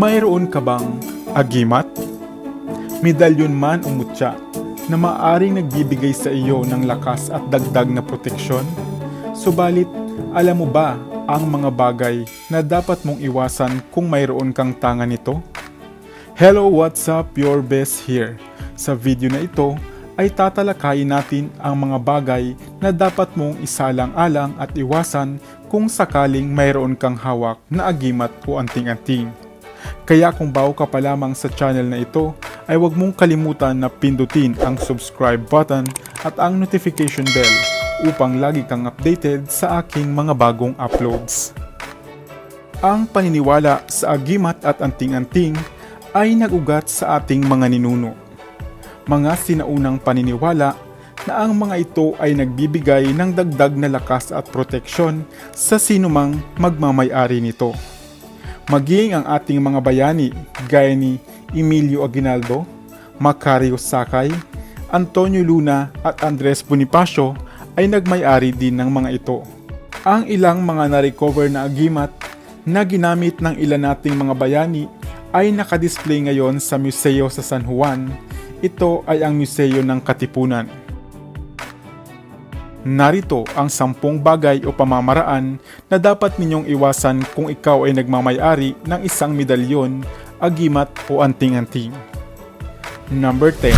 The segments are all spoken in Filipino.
Mayroon ka bang agimat? Medalyon man o mutya na maaring nagbibigay sa iyo ng lakas at dagdag na proteksyon? Subalit, alam mo ba ang mga bagay na dapat mong iwasan kung mayroon kang tanga nito? Hello, what's up? Your best here. Sa video na ito ay tatalakayin natin ang mga bagay na dapat mong isalang-alang at iwasan kung sakaling mayroon kang hawak na agimat o anting-anting. Kaya kung bago ka pa lamang sa channel na ito, ay huwag mong kalimutan na pindutin ang subscribe button at ang notification bell upang lagi kang updated sa aking mga bagong uploads. Ang paniniwala sa agimat at anting-anting ay nagugat sa ating mga ninuno. Mga sinaunang paniniwala na ang mga ito ay nagbibigay ng dagdag na lakas at proteksyon sa sinumang magmamayari nito. Maging ang ating mga bayani gaya ni Emilio Aguinaldo, Macario Sakay, Antonio Luna at Andres Bonifacio ay nagmay-ari din ng mga ito. Ang ilang mga na-recover na agimat na ginamit ng ilan nating mga bayani ay nakadisplay ngayon sa museo sa San Juan. Ito ay ang museo ng Katipunan. Narito ang sampung bagay o pamamaraan na dapat ninyong iwasan kung ikaw ay nagmamayari ng isang medalyon, agimat o anting-anting. Number 10.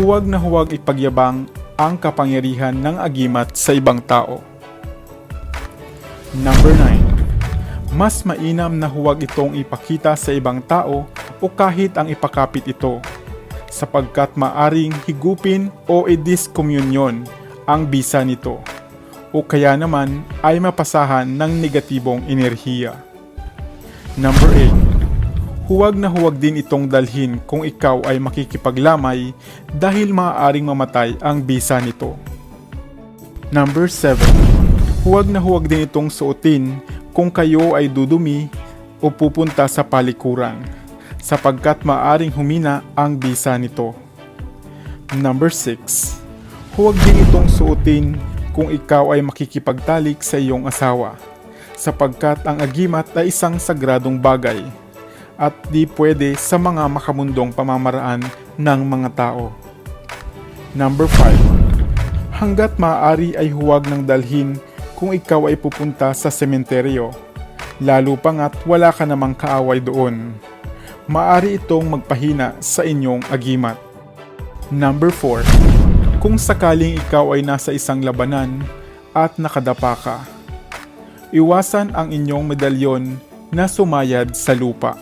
Huwag na huwag ipagyabang ang kapangyarihan ng agimat sa ibang tao. Number 9. Mas mainam na huwag itong ipakita sa ibang tao o kahit ang ipakapit ito sapagkat maaring higupin o i-discommunion ang bisa nito o kaya naman ay mapasahan ng negatibong enerhiya. Number 8. Huwag na huwag din itong dalhin kung ikaw ay makikipaglamay dahil maaaring mamatay ang bisa nito. Number 7. Huwag na huwag din itong suotin kung kayo ay dudumi o pupunta sa palikuran sapagkat maaring humina ang bisa nito. Number 6. Huwag din itong suotin kung ikaw ay makikipagtalik sa iyong asawa sapagkat ang agimat ay isang sagradong bagay at di pwede sa mga makamundong pamamaraan ng mga tao. Number 5. Hanggat maaari ay huwag nang dalhin kung ikaw ay pupunta sa sementeryo, lalo pa nga't wala ka namang kaaway doon. Maari itong magpahina sa inyong agimat. Number 4. Kung sakaling ikaw ay nasa isang labanan at nakadapa ka, iwasan ang inyong medalyon na sumayad sa lupa.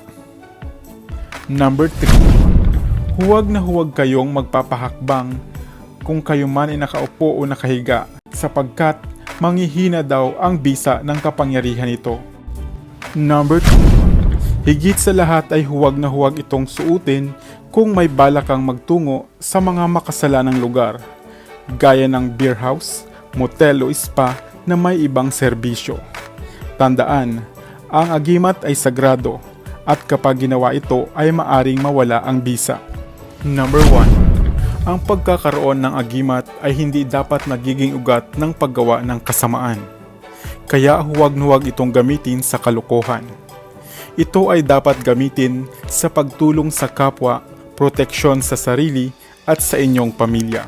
Number 3. Huwag na huwag kayong magpapahakbang kung kayo man ay nakaupo o nakahiga sapagkat manghihina daw ang bisa ng kapangyarihan ito. Number 2. Higit sa lahat ay huwag na huwag itong suutin kung may bala kang magtungo sa mga makasalanang lugar, gaya ng beer house, motel o spa na may ibang serbisyo. Tandaan, ang agimat ay sagrado at kapag ginawa ito ay maaring mawala ang bisa. Number 1. Ang pagkakaroon ng agimat ay hindi dapat nagiging ugat ng paggawa ng kasamaan. Kaya huwag huwag itong gamitin sa kalokohan. Ito ay dapat gamitin sa pagtulong sa kapwa, proteksyon sa sarili at sa inyong pamilya.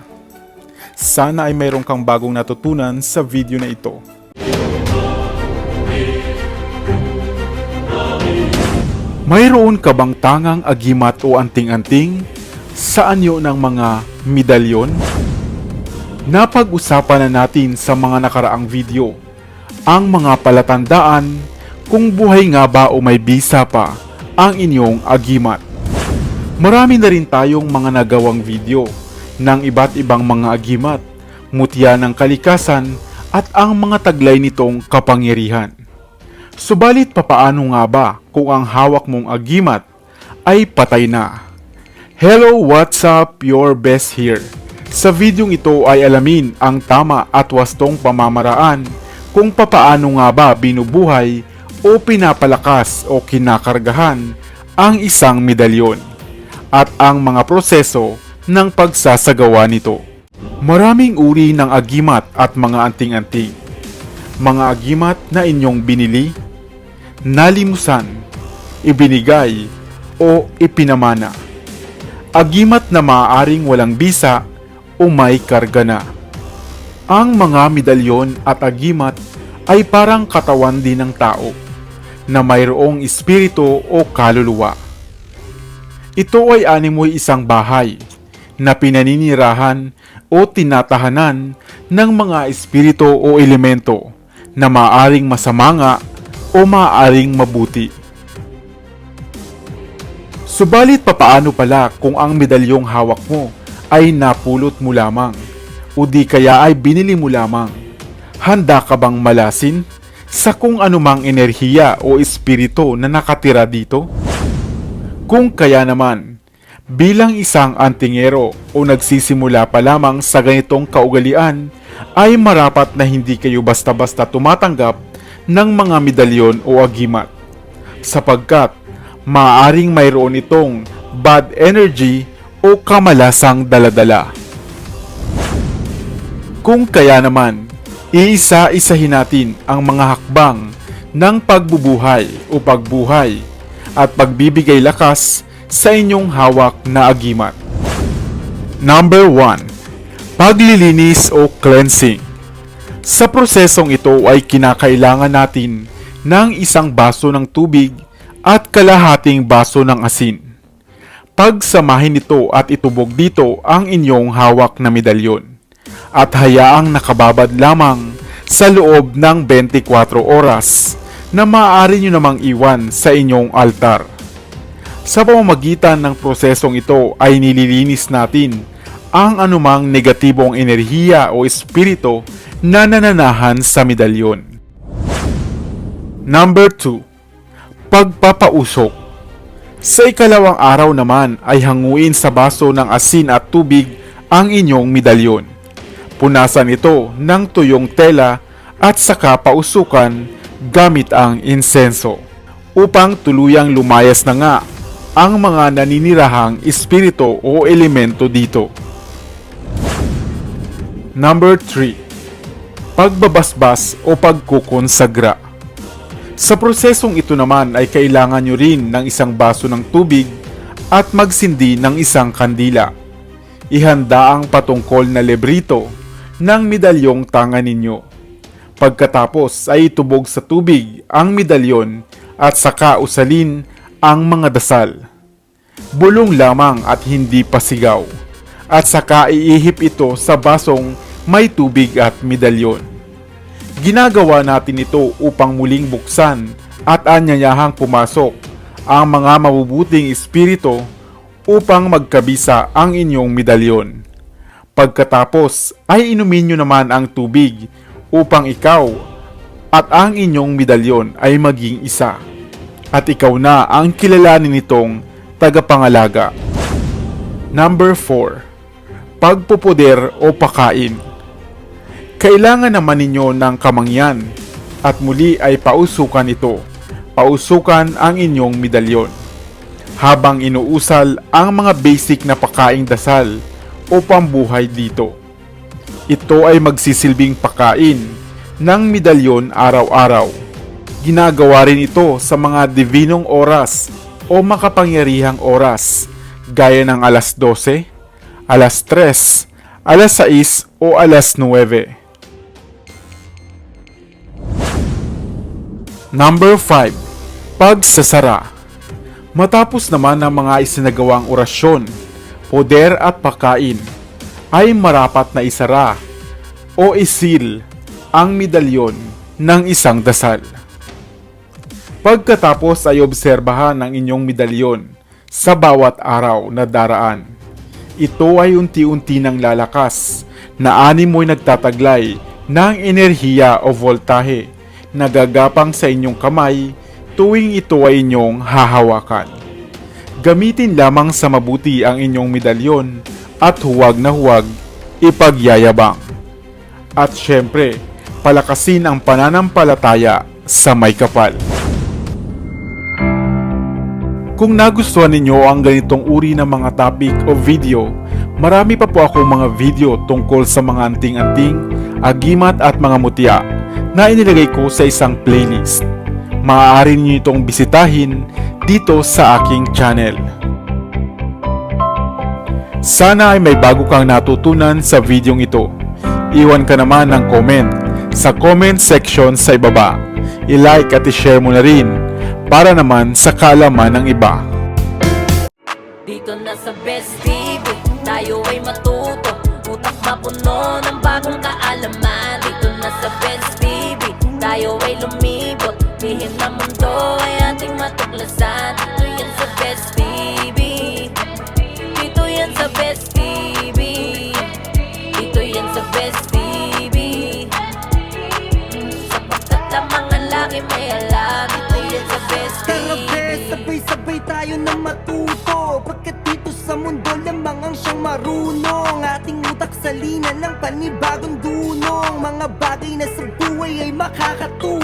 Sana ay mayroon kang bagong natutunan sa video na ito. Mayroon ka bang tangang agimat o anting-anting sa anyo ng mga medalyon? Napag-usapan na natin sa mga nakaraang video ang mga palatandaan kung buhay nga ba o may bisa pa ang inyong agimat. Marami na rin tayong mga nagawang video ng iba't ibang mga agimat, mutya ng kalikasan at ang mga taglay nitong kapangyarihan. Subalit papaano nga ba kung ang hawak mong agimat ay patay na? Hello, what's up? Your best here. Sa videong ito ay alamin ang tama at wastong pamamaraan kung papaano nga ba binubuhay o pinapalakas o kinakargahan ang isang medalyon at ang mga proseso ng pagsasagawa nito. Maraming uri ng agimat at mga anting-anting. Mga agimat na inyong binili, nalimusan, ibinigay, o ipinamana. Agimat na maaaring walang bisa o may karga na. Ang mga medalyon at agimat ay parang katawan din ng tao na mayroong espiritu o kaluluwa. Ito ay animoy isang bahay na pinaninirahan o tinatahanan ng mga espiritu o elemento na maaring masama nga o maaring mabuti. Subalit papaano pala kung ang medalyong hawak mo ay napulot mo lamang o di kaya ay binili mo lamang? Handa ka bang malasin sa kung anumang enerhiya o espiritu na nakatira dito? Kung kaya naman, bilang isang antingero o nagsisimula pa lamang sa ganitong kaugalian, ay marapat na hindi kayo basta-basta tumatanggap ng mga medalyon o agimat. Sapagkat maaaring mayroon itong bad energy o kamalasang daladala. Kung kaya naman, iisa-isahin natin ang mga hakbang ng pagbubuhay o pagbuhay at pagbibigay lakas sa inyong hawak na agimat. Number 1. Paglilinis o cleansing. Sa prosesong ito ay kinakailangan natin ng isang baso ng tubig at kalahating baso ng asin. Pagsamahin ito at itubog dito ang inyong hawak na medalyon at hayaang nakababad lamang sa loob ng 24 oras na maaari nyo namang iwan sa inyong altar. Sa pamamagitan ng prosesong ito ay nililinis natin ang anumang negatibong enerhiya o espiritu na nananahan sa medalyon. Number 2. Pagpapausok Sa ikalawang araw naman ay hanguin sa baso ng asin at tubig ang inyong medalyon. Punasan ito ng tuyong tela at saka pausukan gamit ang insenso upang tuluyang lumayas na nga ang mga naninirahang espiritu o elemento dito. Number 3. Pagbabasbas o pagkukonsagra. Sa prosesong ito naman ay kailangan nyo rin ng isang baso ng tubig at magsindi ng isang kandila. Ihanda ang patungkol na lebrito ng medalyong tanga ninyo. Pagkatapos ay itubog sa tubig ang medalyon at saka usalin ang mga dasal. Bulong lamang at hindi pasigaw. At saka iihip ito sa basong may tubig at medalyon. Ginagawa natin ito upang muling buksan at anyayahang pumasok ang mga mabubuting espiritu upang magkabisa ang inyong medalyon. Pagkatapos ay inumin nyo naman ang tubig upang ikaw at ang inyong medalyon ay maging isa. At ikaw na ang kilalanin nitong tagapangalaga. Number 4. Pagpupuder o pakain. Kailangan naman ninyo ng kamangyan at muli ay pausukan ito. Pausukan ang inyong medalyon. Habang inuusal ang mga basic na pakaing dasal o pambuhay dito. Ito ay magsisilbing pakain ng medalyon araw-araw. Ginagawa rin ito sa mga divinong oras o makapangyarihang oras gaya ng alas 12, alas 3, alas 6 o alas 9. Number 5. Pagsasara. Matapos naman ang mga isinagawang orasyon, poder at pagkain, ay marapat na isara o isil ang medalyon ng isang dasal. Pagkatapos ay obserbahan ang inyong medalyon sa bawat araw na daraan. Ito ay unti-unti nang lalakas na animoy nagtataglay ng enerhiya o voltahe na gagapang sa inyong kamay tuwing ito ay inyong hahawakan. Gamitin lamang sa mabuti ang inyong medalyon at huwag na huwag ipagyayabang. At syempre, palakasin ang pananampalataya sa may kapal. Kung nagustuhan ninyo ang ganitong uri ng mga topic o video, marami pa po akong mga video tungkol sa mga anting-anting, agimat at mga mutya na inilagay ko sa isang playlist. Maaari niyo itong bisitahin dito sa aking channel. Sana ay may bago kang natutunan sa videong ito. Iwan ka naman ng comment sa comment section sa ibaba. I-like at i-share mo na rin para naman sa kaalaman ng iba. Dito na sa Best TV, tayo ay matuto Utak mapuno ng bagong kaalaman Dito na sa Best TV, tayo ay lumibot Lihim na mundo ay ating matuklasan Dito yan sa Best TV sa Best TV Dito yan sa Best TV Sapagkat ang mga laki may alam Dito yan sa Best Tara TV be, sabay-sabay tayo na matuto. Pagkat dito sa mundo lamang ang siyang marunong? Ating utak sa lina ng panibagong dunong. Mga bagay na sa buhay ay makakatulong